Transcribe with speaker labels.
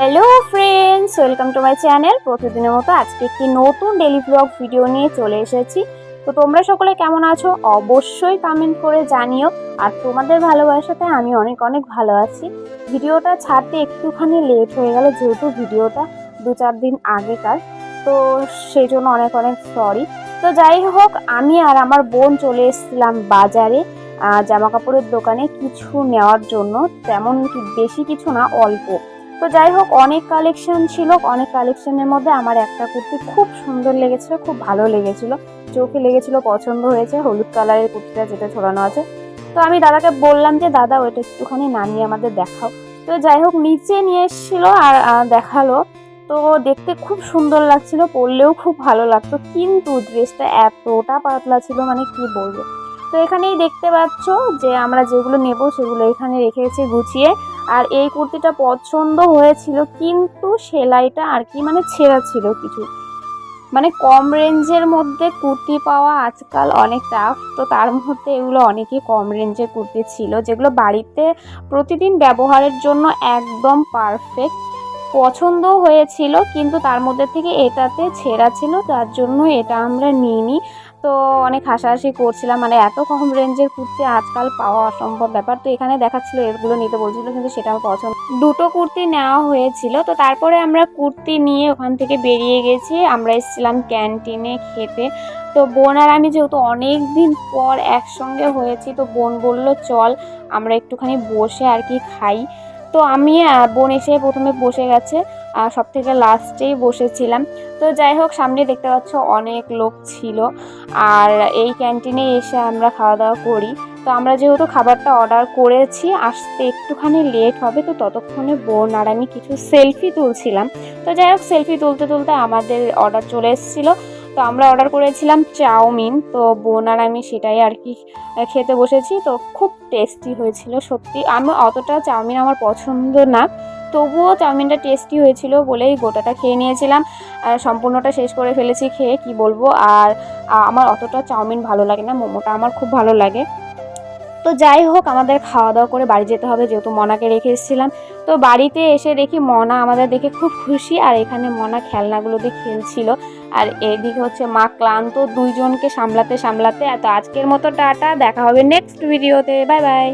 Speaker 1: Hello friends welcome to my channel প্রতিদিনের মতো আজকে একটি নতুন ডেলি ব্লগ ভিডিও নিয়ে চলে এসেছি। তো তোমরা সকলে কেমন আছো? অবশ্যই কমেন্ট করে জানিও। আর তোমাদের ভালোবাসাতে আমি অনেক অনেক ভালো আছি। ভিডিওটা ছাড়তে একটুখানি লেট হয়ে গেল, যেহেতু ভিডিওটা দু চার দিন আগেকার। তো সেই জন্য অনেক অনেক সরি তো যাই হোক, আমি আর আমার বোন চলে এসেছিলাম বাজারে জামা কাপড়ের দোকানে কিছু নেওয়ার জন্য। তেমন বেশি কিছু না, অল্প। তো যাই হোক, অনেক কালেকশন ছিল। অনেক কালেকশনের মধ্যে আমার একটা কুর্তি খুব সুন্দর লেগেছিল, খুব ভালো লেগেছিল। চোখে লেগেছিল, পছন্দ হয়েছে। হলুদ কালারের কুর্তিটা যেটা ছড়ানো আছে। তো আমি দাদাকে বললাম যে, দাদা, ওইটা একটুখানি নামিয়ে আমাদের দেখাও। তো যাই হোক, নিচে নিয়ে এসেছিল আর দেখাল। তো দেখতে খুব সুন্দর লাগছিল, পরলেও খুব ভালো লাগতো। কিন্তু ড্রেসটা এতটা পাতলা ছিল মানে কি বলব? তো এখানেই দেখতে পাচ্ছ যে, আমরা যেগুলো নেব সেগুলো এখানে রেখেছি গুছিয়ে। আর এই কুর্তিটা পছন্দ হয়েছিল, কিন্তু সেলাইটা আর কি মানে ছেঁড়া ছিল কিছু। মানে কম রেঞ্জের মধ্যে কুর্তি পাওয়া আজকাল অনেক টাফ তো তার মধ্যে এগুলো অনেকই কম রেঞ্জের কুর্তি ছিল, যেগুলো বাড়িতে প্রতিদিন ব্যবহারের জন্য একদম পারফেক্ট পছন্দ হয়েছিল, কিন্তু তার মধ্যে থেকে এটাতে ছেঁড়া ছিল, তার জন্য এটা আমরা নিইনি। তো অনেক হাসাহাসি করছিলাম মানে এত কম রেঞ্জের কুর্তি আজকাল পাওয়া অসম্ভব ব্যাপার। তো এখানে দেখাচ্ছিল এগুলো নিতে বলছিল, কিন্তু সেটা আমার পছন্দ দুটো কুর্তি নেওয়া হয়েছিল, তো তারপরে আমরা কুর্তি নিয়ে ওখান থেকে বেরিয়ে গেছি। আমরা এসেছিলাম ক্যান্টিনে খেতে। তো বোন আর আমি যেহেতু অনেক দিন পর একসঙ্গে হয়েছি, তো বোন বলল, চল, আমরা একটুখানি বসে আর কি খাই। তো আমি বোন এসে প্রথমে বসে গেছে, আর সব থেকে লাস্টেই বসেছিলাম। তো যাই হোক, সামনে দেখতে পাচ্ছ অনেক লোক ছিল, আর এই ক্যান্টিনে এসে আমরা খাওয়া দাওয়া করি। তো আমরা যেহেতু খাবারটা অর্ডার করেছি, আসতে একটুখানি লেট হবে, তো ততক্ষণে বোন আর আমি কিছু সেলফি তুলছিলাম। তো যাই হোক, সেলফি তুলতে তুলতে আমাদের অর্ডার চলে এসেছিল। তো আমরা অর্ডার করেছিলাম চাউমিন, তো বোন আর আমি সেটাই আর কি খেতে বসেছি। তো খুব টেস্টি হয়েছিল, সত্যি। আমি অতটা চাউমিন আমার পছন্দ না, তবুও চাউমিনটা টেস্টি হয়েছিল বলেই গোটাটা খেয়ে নিয়েছিলাম। সম্পূর্ণটা শেষ করে ফেলেছি খেয়ে, কি বলব? আর আমার অতটা চাউমিন ভালো লাগে না, মোমোটা আমার খুব ভালো লাগে। তো যাই হোক, আমাদের খাওয়া দাওয়া করে বাড়ি যেতে হবে, যেহেতু মনাকে রেখে এসেছিলাম। তো বাড়িতে এসে দেখি মনা আমাদের দেখে খুব খুশি, আর এখানে মনা খেলনাগুলো দিয়ে খেলছিল। আর এদিকে হচ্ছে মা ক্লান্ত, দুইজনকে সামলাতে সামলাতে। এত আজকের মতো টাটা, দেখা হবে নেক্সট ভিডিওতে বাই বাই